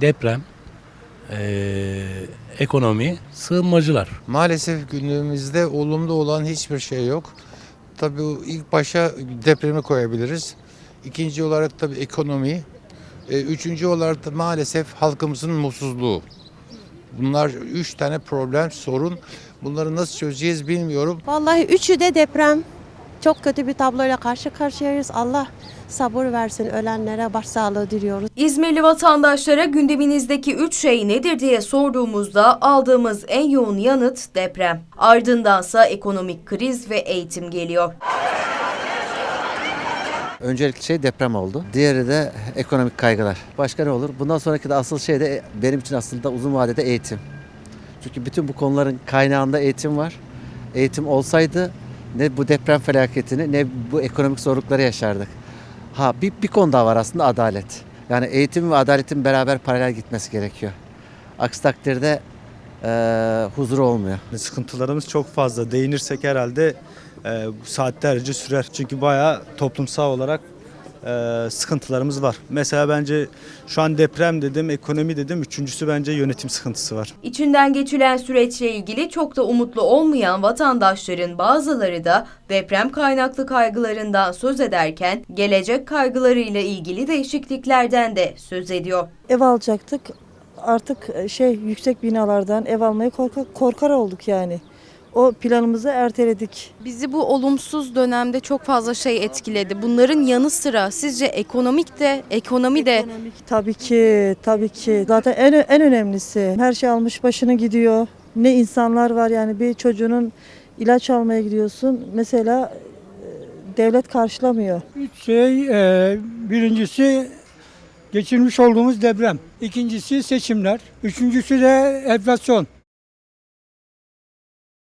deprem, eee, ekonomi, sığınmacılar. Maalesef günümüzde olumlu olan hiçbir şey yok. Tabii ilk başa depremi koyabiliriz. İkinci olarak tabii ekonomi. E, Üçüncü olarak da maalesef halkımızın mutsuzluğu. Bunlar üç tane problem, sorun. Bunları nasıl çözeceğiz bilmiyorum. Vallahi üçü de deprem. Çok kötü bir tabloyla karşı karşıyayız. Allah sabır versin ölenlere başsağlığı diliyoruz. İzmirli vatandaşlara gündeminizdeki 3 şey nedir diye sorduğumuzda aldığımız en yoğun yanıt deprem. Ardındansa ekonomik kriz ve eğitim geliyor. Öncelikli şey deprem oldu. Diğeri de ekonomik kaygılar. Başka ne olur? Bundan sonraki de asıl şey de benim için aslında uzun vadede eğitim. Çünkü bütün bu konuların kaynağında eğitim var. Eğitim olsaydı ne bu deprem felaketini ne bu ekonomik zorlukları yaşardık. Ha bir, bir konu daha var aslında adalet. Yani eğitim ve adaletin beraber paralel gitmesi gerekiyor. Aksi takdirde eee huzur olmuyor. Sıkıntılarımız çok fazla. Değinirsek herhalde e, saatlerce sürer. Çünkü bayağı toplumsal olarak e, sıkıntılarımız var. Mesela bence şu an deprem dedim, ekonomi dedim. Üçüncüsü bence yönetim sıkıntısı var. İçinden geçilen süreçle ilgili çok da umutlu olmayan vatandaşların bazıları da deprem kaynaklı kaygılarından söz ederken gelecek kaygılarıyla ilgili değişikliklerden de söz ediyor. ev alacaktık. Artık e, şey yüksek binalardan ev almaya korkar, korkar olduk yani. O planımızı erteledik. Bizi bu olumsuz dönemde çok fazla şey etkiledi. Bunların yanı sıra sizce ekonomik de ekonomi de Ekonomik tabii ki, tabii ki. Zaten en en önemlisi her şey almış başını gidiyor. Ne insanlar var yani bir çocuğunun ilaç almaya gidiyorsun. Mesela e, devlet karşılamıyor. Üç şey, e, birincisi geçirmiş olduğumuz deprem. İkincisi seçimler. Üçüncüsü de enflasyon.